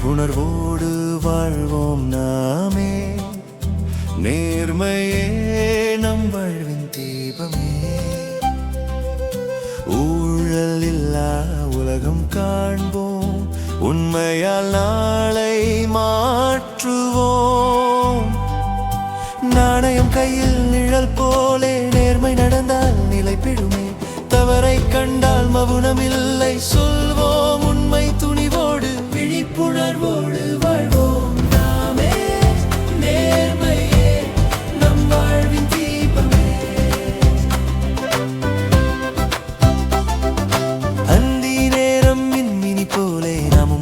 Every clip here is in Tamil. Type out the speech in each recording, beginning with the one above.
விழிப்புணர்வோடு வாழ்வோம் நாமே. நேர்மையே நம் வாழ்வின் தீபமே. ஊழல் இல்லா உலகம் காண்போம். உண்மையால் நாளை மாற்றுவோம். நாணயம் கையில் நிழல் போலே நேர்மை நடந்தால் நிலைப்பிடுமே. தவறை கண்டால் மவுனமில்லை சொல்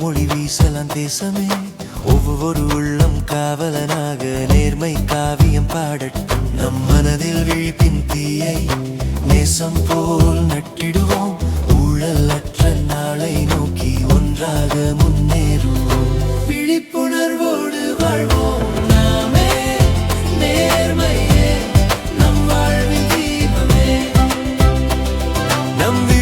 மொழி வீசலாம் தேசமே. ஒவ்வொரு உள்ளம் காவலனாக நேர்மை காவியம் பாடட்டும். நம் மனதில் விழிப்பின் தீயை நேசம் போல் நட்டிடுவோம். ஊழல் அற்ற நாளை நோக்கி ஒன்றாக முன்னேறுவோம். விழிப்புணர்வோடு வாழ்வோம் நாமே. நேர்மையே நம் வாழ்வின் தீபமே. நம்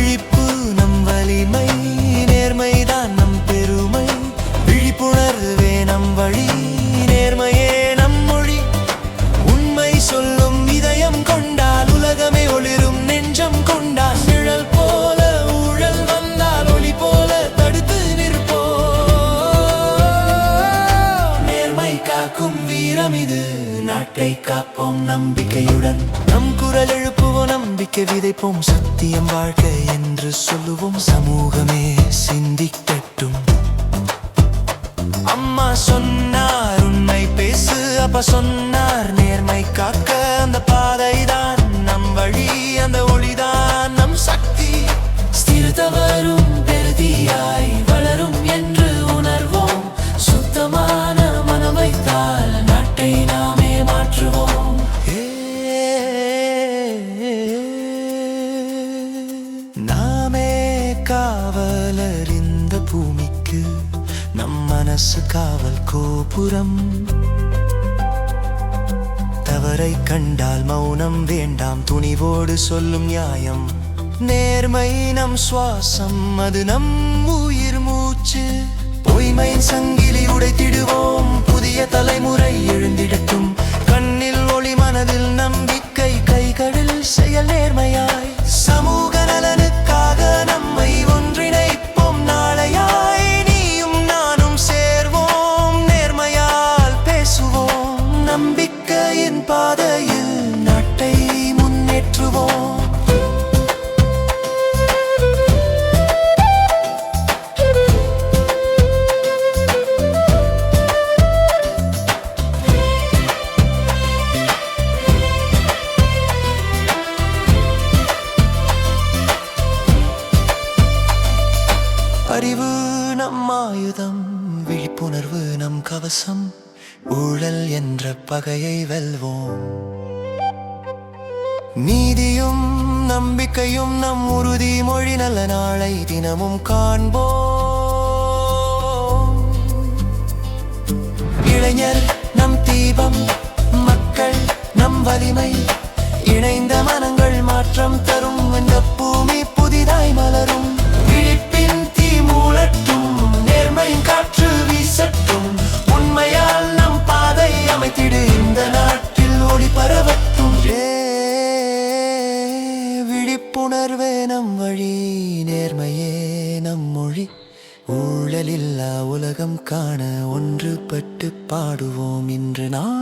நாட்டை காப்போம் நம்பிக்கையுடன். நம் குரல் எழுப்புவோம் நம்பிக்கை விதைப்போம். சத்தியம் வாழ்க்கை என்று சொல்லுவோம். சமூகமே சிந்திக்கட்டும். அம்மா சொன்னார் உண்மை பேசு. அப்பா சொன்னார் நேர்மை காக்க. அந்த பாதைதான் நம் வழி அந்த ஒளிதான் நம் சக்தி. ஸ்திரத மனசு காவல் கோபுரம். தவறை கண்டால் மௌனம் வேண்டாம் துணிவோடு சொல்லும் நியாயம். நேர்மை நம் சுவாசம் அது நம் உயிர் மூச்சு. பொய்மையின் சங்கிலி உடைத்திடுவோம் புதிய அறிவு நம் ஆயுதம் விழிப்புணர்வு நம் கவசம் ஊழல் என்ற பகையை வெல்வோம். நீதியும் நம்பிக்கையும் நம் உறுதி மொழி நல்ல நாளை தினமும் காண்போம். இளைஞர் நம் தீபம் மக்கள் நம் வலிமை இணைந்த மனங்கள் மாற்றம் தரும் இந்த பூமி புதிதாய் மலரும். உணர்வே நம் வழி நேர்மையே நம் மொழி. ஊழலில்லா உலகம் காண ஒன்றுபட்டு பாடுவோம் இன்று நான்.